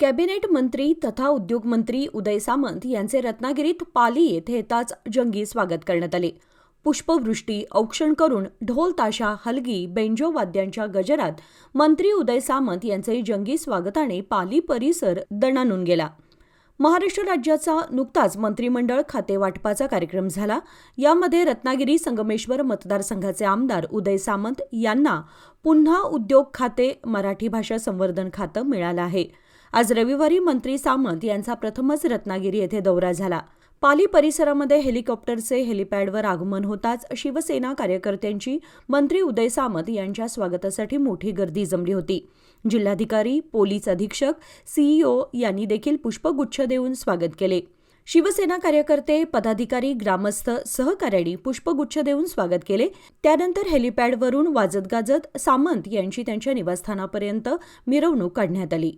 Cabinet मंत्री तथा उद्योग मंत्री उदय सामंत यांचे रत्नागिरीत पाली येथे येताच जंगी स्वागत करण्यात आले. पुष्पवृष्टी औक्षण करून ढोल ताशा हलगी बेंजो वाद्यांच्या गजरात मंत्री उदय सामंत यांचे जंगी स्वागताने पाली परिसर दणानून गेला. महाराष्ट्र राज्याचा नुकताच मंत्रिमंडळ खातेवाटपाचा कार्यक्रम झाला. यामध्ये रत्नागिरी संगमेश्वर मतदारसंघाचे आमदार उदय सामंत यांना पुन्हा उद्योग खाते मराठी भाषा संवर्धन खातं मिळालं आहे. आज रविवारी मंत्री सामंत यांचा प्रथमच रत्नागिरी येथे दौरा झाला. पाली परिसरामध्ये हेलिकॉप्टरचे हेलिपॅडवर आगमन होताच शिवसेना कार्यकर्त्यांची मंत्री उदय सामंत यांच्या स्वागतासाठी मोठी गर्दी जमली होती. जिल्हाधिकारी पोलीस अधीक्षक सीईओ यांनी देखील पुष्पगुच्छ देऊन स्वागत केले. शिवसेना कार्यकर्ते पदाधिकारी ग्रामस्थ सहकार्यांनी पुष्पगुच्छ देऊन स्वागत केले. त्यानंतर हेलिपॅडवरून वाजत गाजत सामंत यांची त्यांच्या निवासस्थानापर्यंत मिरवणूक काढण्यात आली.